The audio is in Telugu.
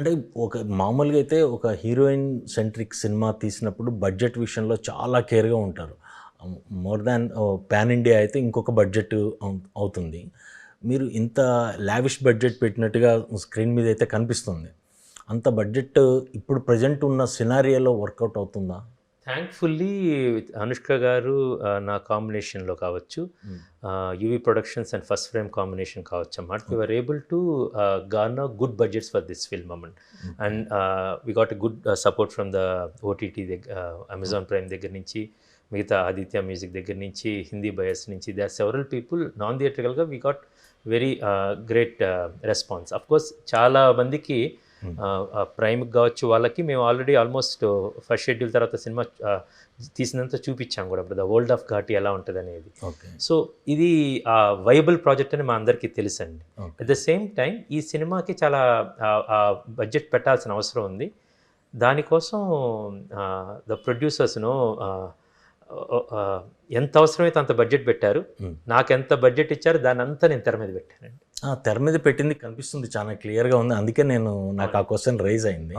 అంటే ఒక మామూలుగా అయితే ఒక హీరోయిన్ సెంట్రిక్ సినిమా తీసినప్పుడు బడ్జెట్ విషయంలో చాలా కేర్గా ఉంటారు. మోర్ దాన్ పాన్ ఇండియా అయితే ఇంకొక బడ్జెట్ అవుతుంది. మీరు ఇంత లావిష్ బడ్జెట్ పెట్టినట్టుగా స్క్రీన్ మీద అయితే కనిపిస్తుంది. అంత బడ్జెట్ ఇప్పుడు ప్రజెంట్ ఉన్న సినారియోలో వర్కౌట్ అవుతుందా? థ్యాంక్ఫుల్లీ అనుష్క గారు నా కాంబినేషన్లో కావచ్చు UV productions and first frame combination కావచ్చు అన్నమాట we are able to garner good budgets for this film అన్నమాట and we got a good support from the OTT దగ్గర అమెజాన్ ప్రైమ్ దగ్గర నుంచి మిగతా ఆదిత్య మ్యూజిక్ దగ్గర నుంచి హిందీ బయస్ నుంచి they are several people non థియేట్రికల్గా we got very great response of course చాలా మందికి ప్రైమ్కి కావచ్చు వాళ్ళకి మేము ఆల్రెడీ ఆల్మోస్ట్ ఫస్ట్ షెడ్యూల్ తర్వాత సినిమా తీసినంత చూపించాం కూడా ఇప్పుడు. ద వరల్డ్ ఆఫ్ ఘాటి ఎలా ఉంటుంది అనేది ఓకే. సో ఇది వైబుల్ ప్రాజెక్ట్ అని మా అందరికీ తెలుసండి. అట్ ద సేమ్ టైం ఈ సినిమాకి చాలా బడ్జెట్ పెట్టాల్సిన అవసరం ఉంది. దానికోసం ద ప్రొడ్యూసర్స్ను ఎంత అవసరమైతే అంత బడ్జెట్ పెట్టారు. నాకు ఎంత బడ్జెట్ ఇచ్చారు దాని అంతా నేను తెర మీద పెట్టానండి. తెర మీద పెట్టింది కనిపిస్తుంది చాలా క్లియర్గా ఉంది. అందుకే నేను నాకు ఆ క్వశ్చన్ రైజ్ అయింది.